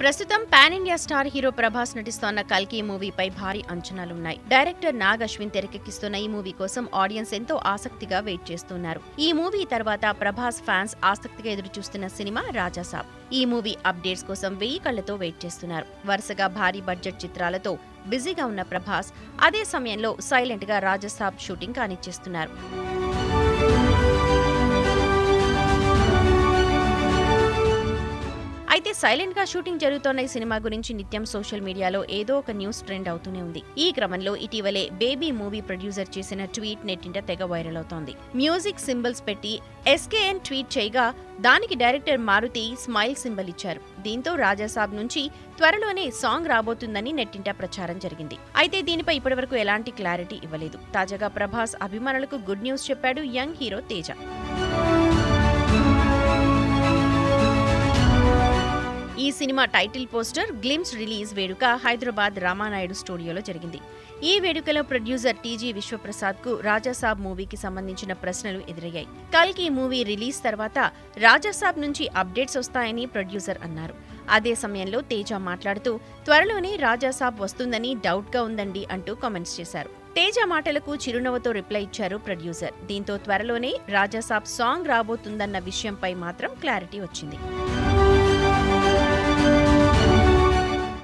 ప్రస్తుతం pan India star hero Prabhas నటిస్తోన్న కల్కి మూవీపై భారీ అంచనాలున్నాయి. డైరెక్టర్ నాగ్ అశ్విన్ తెరకెక్కిస్తున్న ఈ మూవీ కోసం ఆడియన్స్ ఎంతో ఆసక్తిగా వెయిట్ చేస్తున్నారు. ఈ మూవీ తర్వాత ప్రభాస్ ఫ్యాన్స్ ఆసక్తిగా ఎదురుచూస్తున్న సినిమా రాజాసాబ్ ఈ మూవీ అప్డేట్స్ కోసం వెయ్యి కళ్ళతో వెయిట్ చేస్తున్నారు. వరుసగా భారీ బడ్జెట్ చిత్రాలతో బిజీగా ఉన్న ప్రభాస్ అదే సమయంలో సైలెంట్గా రాజసాబ్ షూటింగ్ కానిచ్చేస్తున్నారు. అయితే సైలెంట్గా షూటింగ్ జరుగుతోన్న ఈ సినిమా గురించి నిత్యం సోషల్ మీడియాలో ఏదో ఒక న్యూస్ ట్రెండ్ అవుతూనే ఉంది. ఈ క్రమంలో ఇటీవలే బేబీ మూవీ ప్రొడ్యూసర్ చేసిన ట్వీట్ నెట్టింట తెగ వైరల్ అవుతోంది. మ్యూజిక్ సింబల్స్ పెట్టి ఎస్కేఎన్ ట్వీట్ చేయగా దానికి డైరెక్టర్ మారుతి స్మైల్ సింబల్ ఇచ్చారు. దీంతో రాజాసాబ్ నుంచి త్వరలోనే సాంగ్ రాబోతుందని నెట్టింట ప్రచారం జరిగింది. అయితే దీనిపై ఇప్పటివరకు ఎలాంటి క్లారిటీ ఇవ్వలేదు. తాజాగా ప్రభాస్ అభిమానులకు గుడ్ న్యూస్ చెప్పాడు young hero Teja. Cinema title poster glimpse release వేడుక హైదరాబాద్ రామానాయుడు స్టూడియోలో జరిగింది. ఈ వేడుకలో ప్రొడ్యూసర్ టీజీ విశ్వప్రసాద్కు రాజాసాబ్ మూవీకి సంబంధించిన ప్రశ్నలు ఎదురయ్యాయి. కల్కి మూవీ రిలీజ్ తర్వాత రాజాసాబ్ నుంచి అప్డేట్స్ వస్తాయని ప్రొడ్యూసర్ అన్నారు. అదే సమయంలో తేజ మాట్లాడుతూ త్వరలోనే రాజాసాబ్ వస్తుందని డౌట్గా ఉందండి అంటూ కామెంట్స్ చేశారు. తేజ మాటలకు చిరునవ్వుతో రిప్లై ఇచ్చారు ప్రొడ్యూసర్. దీంతో త్వరలోనే రాజాసాబ్ సాంగ్ రాబోతుందన్న విషయంపై మాత్రం క్లారిటీ వచ్చింది.